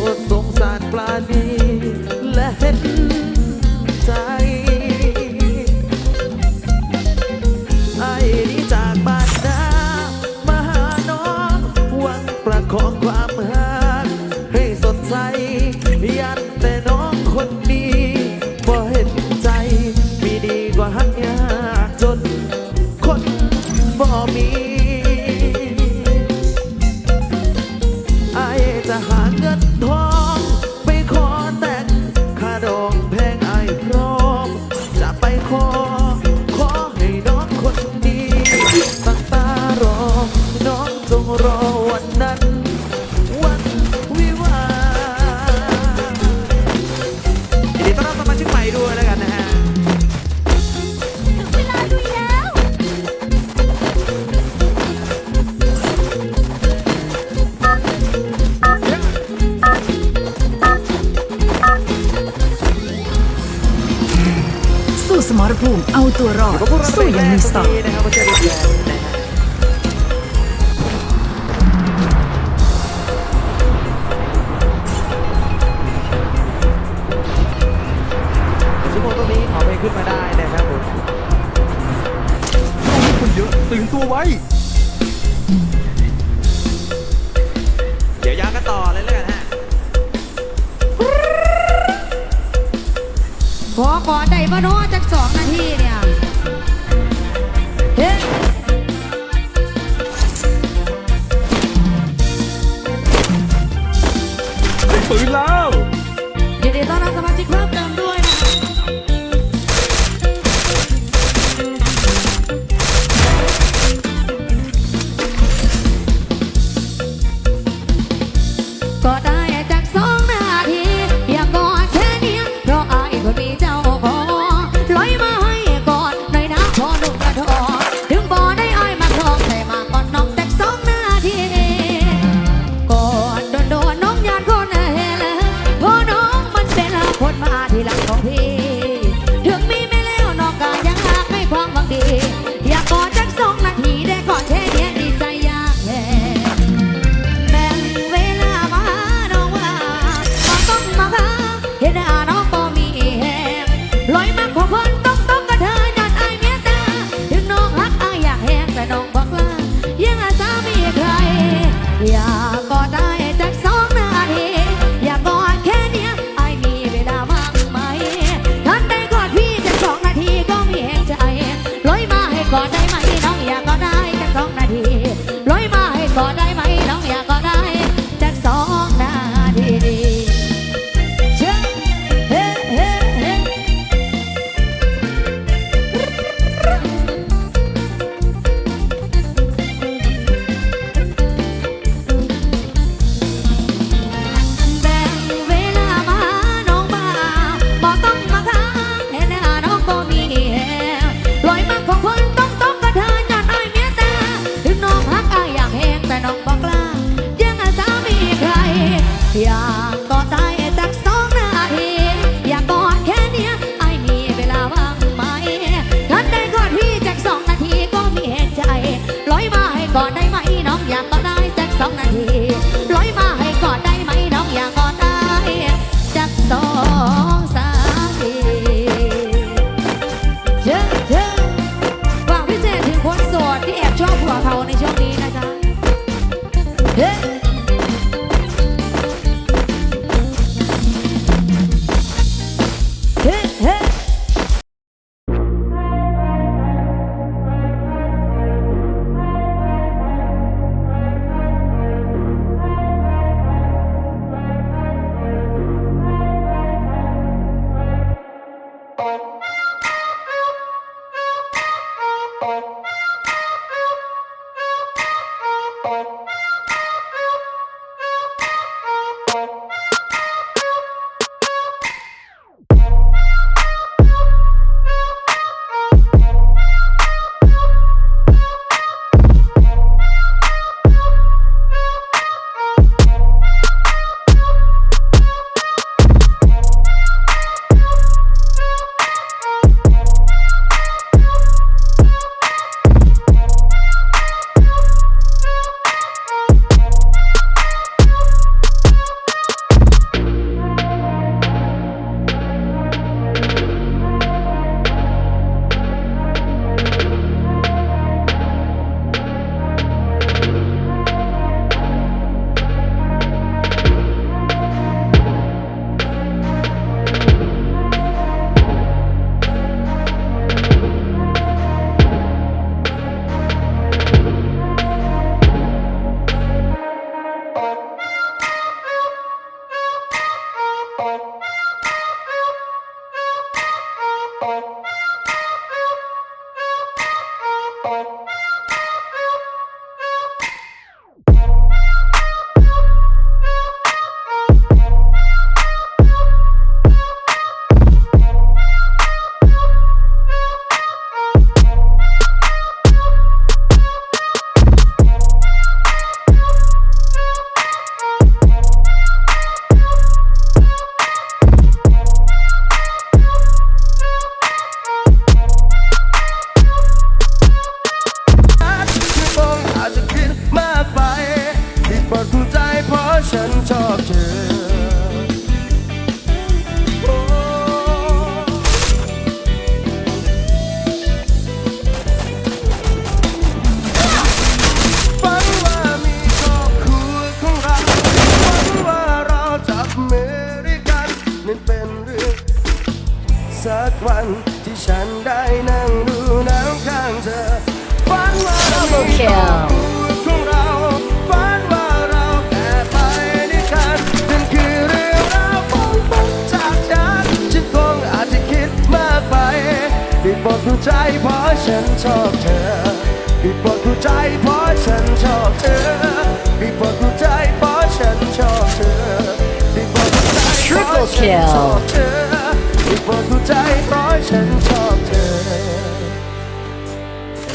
วดสงสารปลาดีและเห็นใจไอ้นี่จากบ้านนามาหาน้องหวังประคองความหาให้สดใสยันแต่น้องคนนี้พอเห็นใจ มีดีกว่าหักยากจนคนบ่มี ก่อได้บ่นาจักสองนาทีเนี่ย people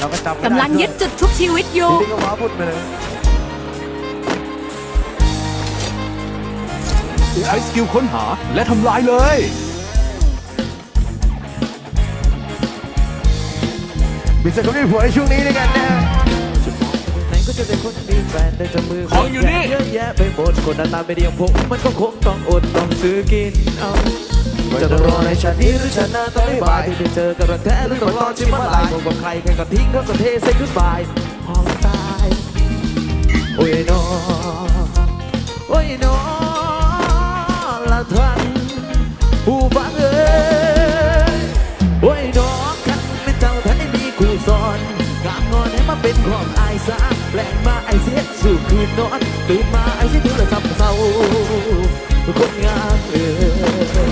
าก็จำไม่ได้กำลังยึดจุดทุกชีวิตอยู่ทีนี้ก็ว้าพุ่นไปเลยใช้สกิลค้นหาและทำลายเลย บิสก็มีผัวในช่วงนี้ด้วยกันนะไหนก็จะได้คนมีแฟนได้จับมือของอยู่นี่ เยอะแยะไป หมดคนหน้าตาไม่ดีอย่างผมมันก็คงต้องอดต้องซื้อกินเอาจะต้องรอในชาตินี้หรือชาติหน้าต้องไม่บายที่ได้เจอกันรักแท้หรือต้องรอที่มาลายผมกับใครแค่ก็ทิ้งเขาก็เทใส่ขึ้นไปห้องตายโอ้ยน้อโอ้ยน้อละทันผู้ฟังเอ้ยโอ้ยน้อกันเป็นเจ้าท่านมีคู่สอน งามงอนให้มาเป็นของอายซะแปลงมาไอเสียสู่คืนนอนตื่นมาไอเสียถึงละซับเศร้าคนงามเอ้ย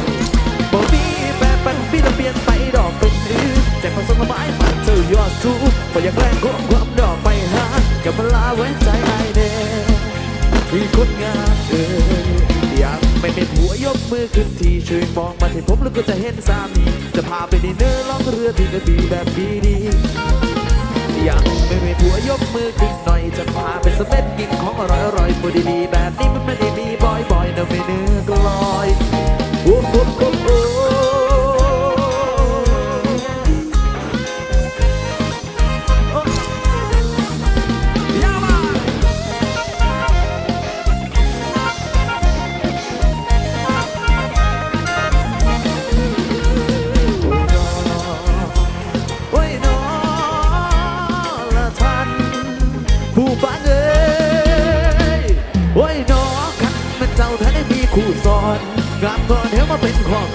บ่มีแปรปันพี่ละเปลี่ยนไปดอกเป็นอื่นแต่ความสงบายมันเจอยอดสู้บ่อยากแรงควงความดอกไปหากับเวลาไว้ใจไอายเด้มีคนงามเอออยากไม่เป็นผัวยกมือขึ้นทีช่วยมองมาที่ผมแล้วก็จะเห็นสามี จะพาไปดินเนอร์ล่องเรือที่กระบี่แบบดีดี อยากไม่เป็นผัวยกมือขึ้นหน่อยจะพาไปสเปนกินของอร่อยอร่อยๆพูดีๆแบบนี้มันไม่ได้มีบ่อยๆนะไม่เนื้อกลอย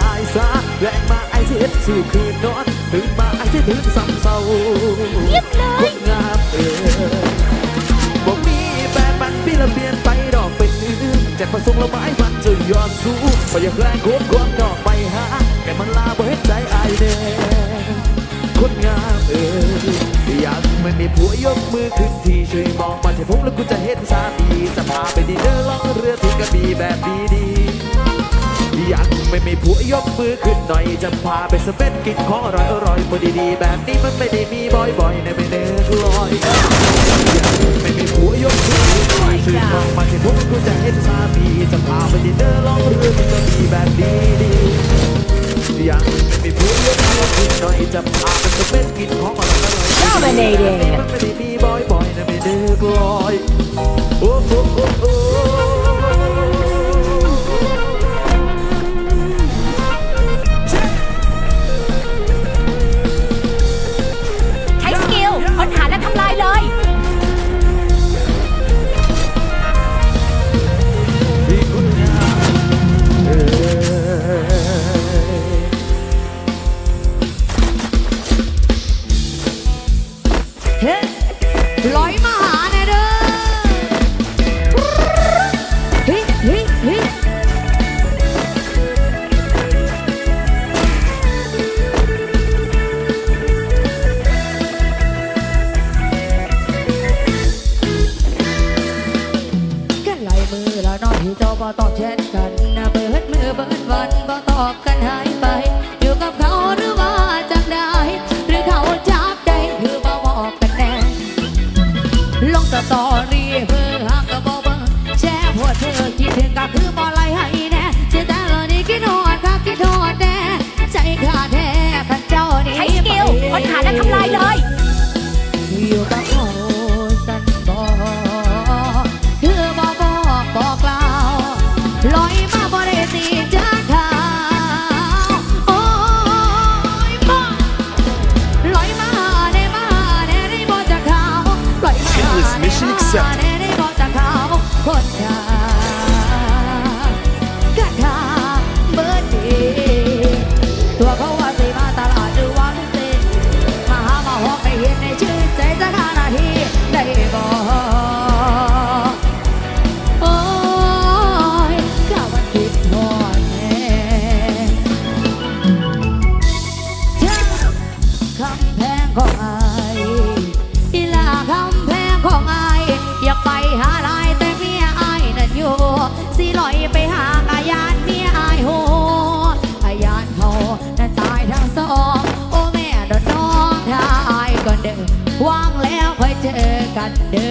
มายซะแรงมาไอเสียสู่คืนนอนตื่นมาไอเสียถึงซ้ำเศร้าเงียบเลยงามเอ้ยบ่มีแปรปันพี่ละเปลี่ยนไปดอกเป็นอื่นจากประสงค์ละไม้มันจะย้อดสู้พอยากแรงโค้งความดอกไปหาแกมันลาบ่เห็นใจไอเด้คนงามเอ้ยอยากไม่มีผัวยกมือขึ้นทีช่วยมองมาที่ผมแล้วกูจะเห็นสามีจะพาไปดินเนอร์ล่องเรือที่กระบี่แบบดีๆอยากไม่มีผัวยกมือขึ้นหน่อยจะพาไปสเปนกินของอร่อยอร่อยพอดีๆ แบบนี้มันไม่ได้มีบ่อยๆนะไม่เนื้อลอยอยากไม่มีผัวยกมือขึ้นหน่อยช่วยมองมาที่ผมกูจะเห็นสามีจะพาไปดินเนอร์ล่องเรือที่กระบี่แบบดีๆอยากไม่มีผัวยกมือขึ้นหน่อยจะพาไปสเปนกินของอร่อยอร่อย Dominating แบบนี้มันไม่ได้มีบ่อยๆนะไม่เนื้อลอยโอ้โอ้ concept. าง